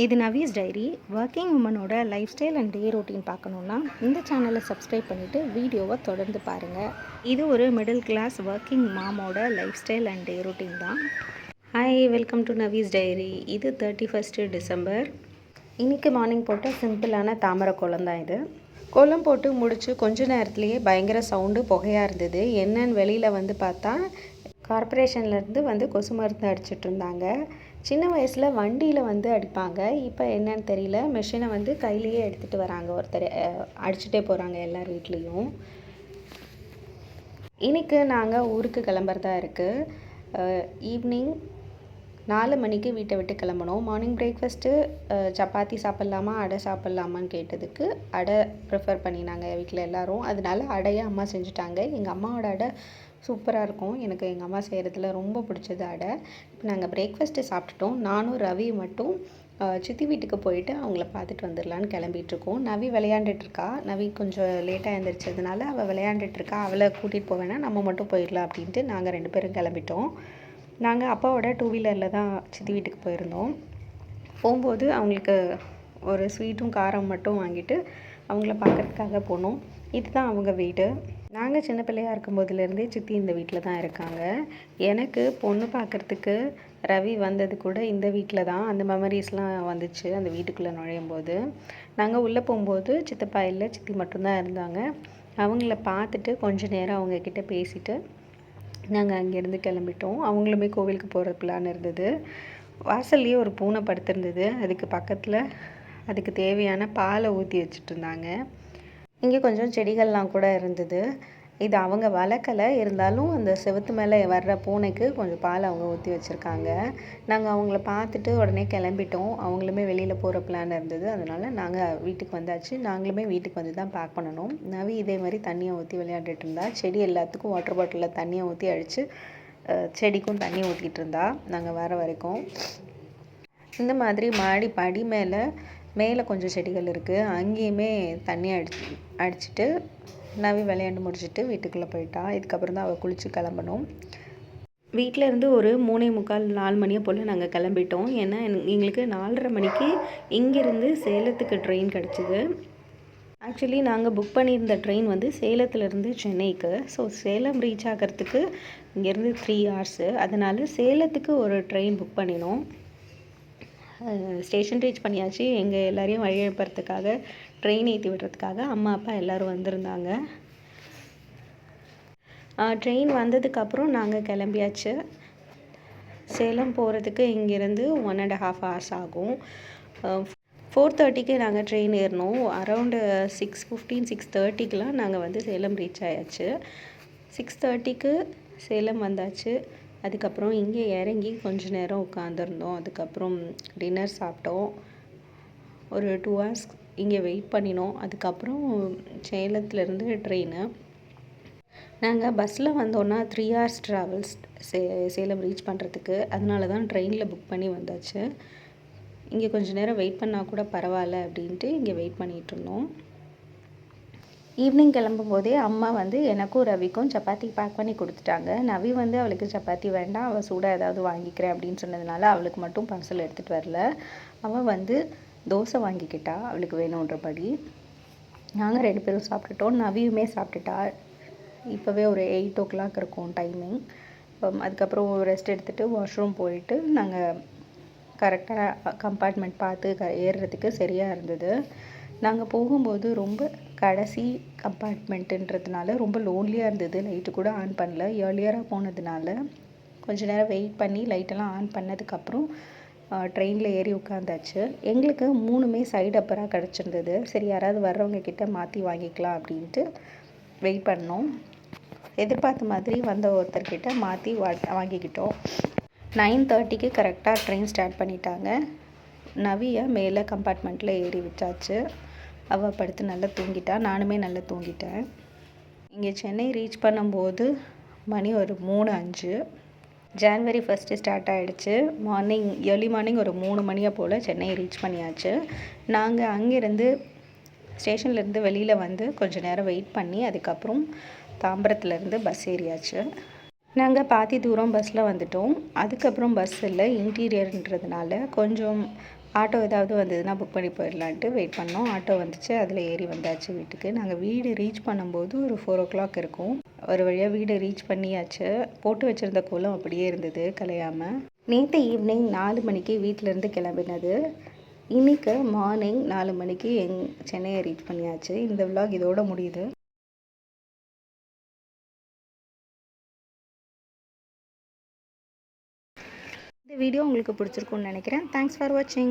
இது Navi's diary. Working உமனோட lifestyle and day routine பார்க்கணுன்னா இந்த சேனலை சப்ஸ்கிரைப் பண்ணிவிட்டு வீடியோவை தொடர்ந்து பாருங்கள் இது ஒரு மிடில் கிளாஸ் ஒர்க்கிங் மாமோட lifestyle and day routine தான். Hi welcome to Navi's diary. இது தேர்ட்டி ஃபஸ்ட்டு டிசம்பர். இன்றைக்கி மார்னிங் போட்ட சிம்பிளான தாமரை கோலம் தான் இது. கோலம் போட்டு முடித்து கொஞ்ச நேரத்துலேயே பயங்கர சவுண்டு புகையாக இருந்தது. என்னன்னு வெளியில் வந்து பார்த்தா கார்ப்பரேஷன்லேருந்து வந்து கொசு மருந்து அடிச்சிட்ருந்தாங்க சின்ன வயசில் வண்டியில் வந்து அடிப்பாங்க. இப்போ என்னன்னு தெரியல. மிஷினை வந்து கையிலேயே எடுத்துகிட்டு வராங்க ஒருத்தர். அடிச்சுட்டே போகிறாங்க எல்லார் வீட்லேயும். இன்றைக்கு நாங்கள் ஊருக்கு கிளம்புறதா இருக்குது ஈவினிங் நாலு மணிக்கு வீட்டை விட்டு கிளம்பணும். மார்னிங் பிரேக்ஃபாஸ்ட்டு சப்பாத்தி சாப்பிட்லாமா அடை சாப்பிட்லாமான்னு கேட்டதுக்கு அடை ப்ரிஃபர் பண்ணினாங்க வீட்டில் எல்லோரும். அதனால அடையை அம்மா செஞ்சுட்டாங்க. எங்கள் அம்மாவோட அடை சூப்பராக இருக்கும். எனக்கு எங்கள் அம்மா செய்கிறதுல ரொம்ப பிடிச்சது அடை. இப்போ நாங்கள் பிரேக்ஃபாஸ்ட்டு சாப்பிட்டுட்டோம். நானும் ரவி மட்டும் சித்தி வீட்டுக்கு போயிட்டு அவங்கள பார்த்துட்டு வந்துடலான்னு கிளம்பிட்டுருக்கோம் நவி விளையாண்டுட்டுருக்கா நவி கொஞ்சம் லேட்டாக எழுந்திரிச்சதுனால அவள் விளையாண்டுட்டுருக்கா அவளை கூட்டிகிட்டு போவேன்னா நம்ம மட்டும் போயிடலாம் அப்படின்ட்டு நாங்கள் ரெண்டு பேரும் கிளம்பிட்டோம். நாங்கள் அப்பாவோட டூ வீலரில் தான் சித்தி வீட்டுக்கு போயிருந்தோம். போகும்போது அவங்களுக்கு ஒரு ஸ்வீட்டும் காரம் மட்டும் வாங்கிட்டு அவங்கள பார்க்கறதுக்காக போனோம். இதுதான் அவங்க வீடு. நாங்கள் சின்ன பிள்ளையாக இருக்கும்போதுலேருந்தே சித்தி இந்த வீட்டில் தான் இருக்காங்க. எனக்கு பொண்ணு பார்க்கறதுக்கு ரவி வந்தது கூட இந்த வீட்டில் தான். அந்த மெமரிஸ்லாம் வந்துச்சு அந்த வீட்டுக்குள்ளே நுழையும் போது நாங்கள் உள்ளே போகும்போது சித்தப்பா இல்லை சித்தி மட்டும்தான் இருந்தாங்க. அவங்கள பார்த்துட்டு கொஞ்ச நேரம் அவங்கக்கிட்ட பேசிட்டு நாங்கள் அங்கேருந்து கிளம்பிட்டோம். அவங்களுமே கோவிலுக்கு போகிற பிளான் இருந்தது. வாசல்லையே ஒரு பூனை படுத்திருந்தது. அதுக்கு பக்கத்தில் அதுக்கு தேவையான பாலை ஊற்றி வச்சுட்டு இருந்தாங்க. இங்கே கொஞ்சம் செடிகள்லாம் கூட இருந்தது. இது அவங்க வளர்க்கலை. இருந்தாலும் அந்த செவுத்து மேலே வர்ற பூனைக்கு கொஞ்சம் பால் அவங்க ஊற்றி வச்சுருக்காங்க. நாங்கள் அவங்கள பார்த்துட்டு உடனே கிளம்பிட்டோம். அவங்களுமே வெளியில் போகிற பிளான் இருந்தது. அதனால் நாங்கள் வீட்டுக்கு வந்தாச்சு. நாங்களுமே வீட்டுக்கு வந்து தான் பேக் பண்ணணும். நவி இதே மாதிரி தண்ணியை ஊற்றி விளையாண்டுட்டு இருந்தா. செடி எல்லாத்துக்கும் வாட்டர் பாட்டிலில் தண்ணியை ஊற்றி அடித்து செடிக்கும் தண்ணி ஊற்றிட்டு இருந்தா. நாங்கள் வர வரைக்கும். இந்த மாதிரி மாடி படி மேலே மேலே கொஞ்சம் செடிகள் இருக்குது அங்கேயுமே தண்ணி அடிச்சு அடிச்சிட்டு நவி விளையாண்டு முடிச்சுட்டு வீட்டுக்குள்ளே போயிட்டா. இதுக்கப்புறம் தான் அவள் குளிச்சு கிளம்பணும். வீட்டில் இருந்து ஒரு மூணே முக்கால் நாலு மணியை போல் நாங்கள் கிளம்பிட்டோம். ஏன்னா எங்களுக்கு நாலரை மணிக்கு இங்கேருந்து சேலத்துக்கு ட்ரெயின் கிடச்சிது. ஆக்சுவலி நாங்கள் புக் பண்ணியிருந்த ட்ரெயின் வந்து சேலத்துலேருந்து சென்னைக்கு. ஸோ சேலம் ரீச் ஆகிறதுக்கு இங்கேருந்து த்ரீ ஹவர்ஸு அதனால் சேலத்துக்கு ஒரு ட்ரெயின் புக் பண்ணினோம். ஸ்டேஷன் ரீச் பண்ணியாச்சு. எங்கள் எல்லாரையும் வழி அனுப்புறதுக்காக ட்ரெயின் ஏற்றி விடுறதுக்காக அம்மா அப்பா எல்லோரும் வந்திருந்தாங்க. ட்ரெயின் வந்ததுக்கப்புறம் நாங்கள் கிளம்பியாச்சு. சேலம் போகிறதுக்கு இங்கேருந்து ஒன் அண்ட் ஹாஃப் ஹவர்ஸ் ஆகும். ஃபோர் தேர்ட்டிக்கு நாங்கள் ட்ரெயின் ஏறினோம் அரௌண்டு சிக்ஸ் ஃபிஃப்டீன் சிக்ஸ் தேர்ட்டிக்கெலாம் நாங்கள் வந்து சேலம் ரீச் ஆயாச்சு. சிக்ஸ் தேர்ட்டிக்கு சேலம் வந்தாச்சு. அதுக்கப்புறம் இங்கே இறங்கி கொஞ்ச நேரம் உட்காந்துருந்தோம் அதுக்கப்புறம் டின்னர் சாப்பிட்டோம். ஒரு டூ ஹவர்ஸ் இங்கே வெயிட் பண்ணினோம். அதுக்கப்புறம் சேலத்துலேருந்து ட்ரெயினு நாங்கள் பஸ்ஸில் வந்தோன்னா த்ரீ ஹவர்ஸ் ட்ராவல்ஸ் சே சேலம் ரீச் பண்ணுறதுக்கு அதனால தான் ட்ரெயினில் புக் பண்ணி வந்தாச்சு. இங்கே கொஞ்ச நேரம் வெயிட் பண்ணால் கூட பரவாயில்ல அப்படின்ட்டு இங்கே வெயிட் பண்ணிகிட்டு இருந்தோம். ஈவினிங் கிளம்பும்போதே அம்மா வந்து எனக்கும் ரவிக்கும் சப்பாத்தி பேக் பண்ணி கொடுத்துட்டாங்க. நவி வந்து அவளுக்கு சப்பாத்தி வேண்டாம் அவள் சூடாக ஏதாவது வாங்கிக்கிறேன் அப்படின்னு சொன்னதுனால அவளுக்கு மட்டும் பார்சல் எடுத்துகிட்டு வரல. அவள் வந்து தோசை வாங்கிக்கிட்டா அவளுக்கு வேணுன்றபடி. நாங்கள் ரெண்டு பேரும் சாப்பிட்டுட்டோம். நவியுமே சாப்பிட்டுட்டா. இப்போவே ஒரு எயிட் ஓ கிளாக் இருக்கும் டைமிங் அதுக்கப்புறம் ரெஸ்ட் எடுத்துகிட்டு வாஷ்ரூம் போயிட்டு நாங்கள் கரெக்டாக கம்பார்ட்மெண்ட் பார்த்து க ஏறுறதுக்கு சரியாக இருந்தது. நாங்கள் போகும்போது ரொம்ப கடைசி கம்பார்ட்மெண்ட்டுன்றதுனால ரொம்ப லோன்லியாக இருந்தது. லைட்டு கூட ஆன் பண்ணல. ஏர்லியராக போனதுனால கொஞ்ச நேரம் வெயிட் பண்ணி லைட்டெல்லாம் ஆன் பண்ணதுக்கப்புறம் ட்ரெயினில் ஏறி உட்காந்தாச்சு. எங்களுக்கு மூணுமே சைடு அப்பராக கிடச்சிருந்தது. சரி யாராவது வர்றவங்க கிட்ட மாற்றி வாங்கிக்கலாம் அப்படின்ட்டு வெயிட் பண்ணோம். எதிர்பார்த்த மாதிரி வந்த ஒருத்தர்கிட்ட மாற்றி வா வாங்கிக்கிட்டோம். நைன் தேர்ட்டிக்கு கரெக்டாக ட்ரெயின் ஸ்டார்ட் பண்ணிட்டாங்க. நவியை மேலே கம்பார்ட்மெண்ட்டில் ஏறி விட்டாச்சு. அவள் படுத்து நல்லா தூங்கிட்டா. நானுமே நல்லா தூங்கிட்டேன். இங்கே சென்னை ரீச் பண்ணும்போது மணி ஒரு மூணு அஞ்சு. ஜான்வரி ஃபஸ்ட்டு ஸ்டார்ட் ஆகிடுச்சு மார்னிங் ஏர்லி மார்னிங் ஒரு மூணு மணியை போல் சென்னை ரீச் பண்ணியாச்சு. நாங்கள் அங்கேருந்து ஸ்டேஷன்லேருந்து வெளியில் வந்து கொஞ்ச நேரம் வெயிட் பண்ணி அதுக்கப்புறம் தாம்பரத்துலேருந்து பஸ் ஏறியாச்சு. நாங்கள் பாதி தூரம் பஸ்ஸில் வந்துட்டோம். அதுக்கப்புறம் பஸ் இல்லை இன்டீரியர்ன்றதுனால கொஞ்சம் ஆட்டோ ஏதாவது வந்ததுன்னா புக் பண்ணி போயிடலான்ட்டு வெயிட் பண்ணோம். ஆட்டோ வந்துச்சு. அதில் ஏறி வந்தாச்சு வீட்டுக்கு. நாங்கள் வீடு ரீச் பண்ணும்போது ஒரு ஃபோர் ஓ கிளாக் இருக்கும். ஒரு வழியாக வீடு ரீச் பண்ணியாச்சு. போட்டு வச்சுருந்த கோலம் அப்படியே இருந்தது கலையாமல் நேற்று ஈவினிங் நாலு மணிக்கு வீட்டிலேருந்து கிளம்பினது. இன்றைக்கு மார்னிங் நாலு மணிக்கு எங் சென்னையை ரீச் பண்ணியாச்சு. இந்த விலாக் இதோட முடியுது. இந்த வீடியோ உங்களுக்கு பிடிச்சிருக்கும்னு நினைக்கிறேன். தேங்க்ஸ் ஃபார் வாட்சிங்